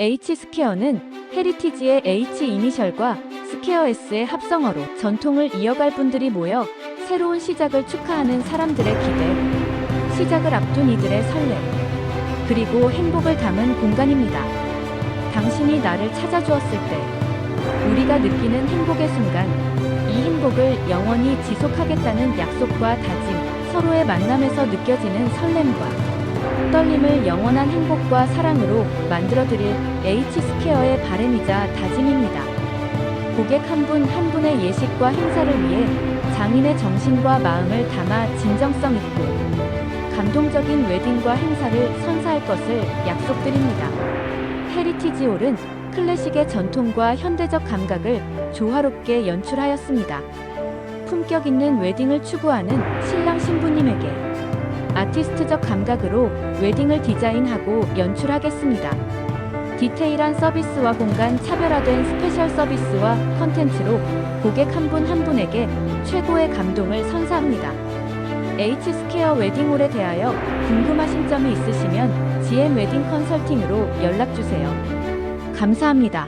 H 스퀘어는 헤리티지의 H 이니셜과 스퀘어 S의 합성어로 전통을 이어갈 분들이 모여 새로운 시작을 축하하는 사람들의 기대, 시작을 앞둔 이들의 설렘, 그리고 행복을 담은 공간입니다. 당신이 나를 찾아주었을 때, 우리가 느끼는 행복의 순간, 이 행복을 영원히 지속하겠다는 약속과 다짐, 서로의 만남에서 느껴지는 설렘과 떨림을 영원한 행복과 사랑으로 만들어드릴 H 스퀘어의 바램이자 다짐입니다. 고객 한분한 분의 예식과 행사를 위해 장인의 정신과 마음을 담아 진정성 있고 감동적인 웨딩과 행사를 선사할 것을 약속드립니다. 헤리티지 홀은 클래식의 전통과 현대적 감각을 조화롭게 연출하였습니다. 품격 있는 웨딩을 추구하는 신랑 신부님에게 아티스트적 감각으로 웨딩을 디자인하고 연출하겠습니다. 디테일한 서비스와 공간 차별화된 스페셜 서비스와 컨텐츠로 고객 한분한 분에게 최고의 감동을 선사합니다. H 스퀘어 웨딩홀에 대하여 궁금하신 점이 있으시면 GM 웨딩 컨설팅으로 연락 주세요. 감사합니다.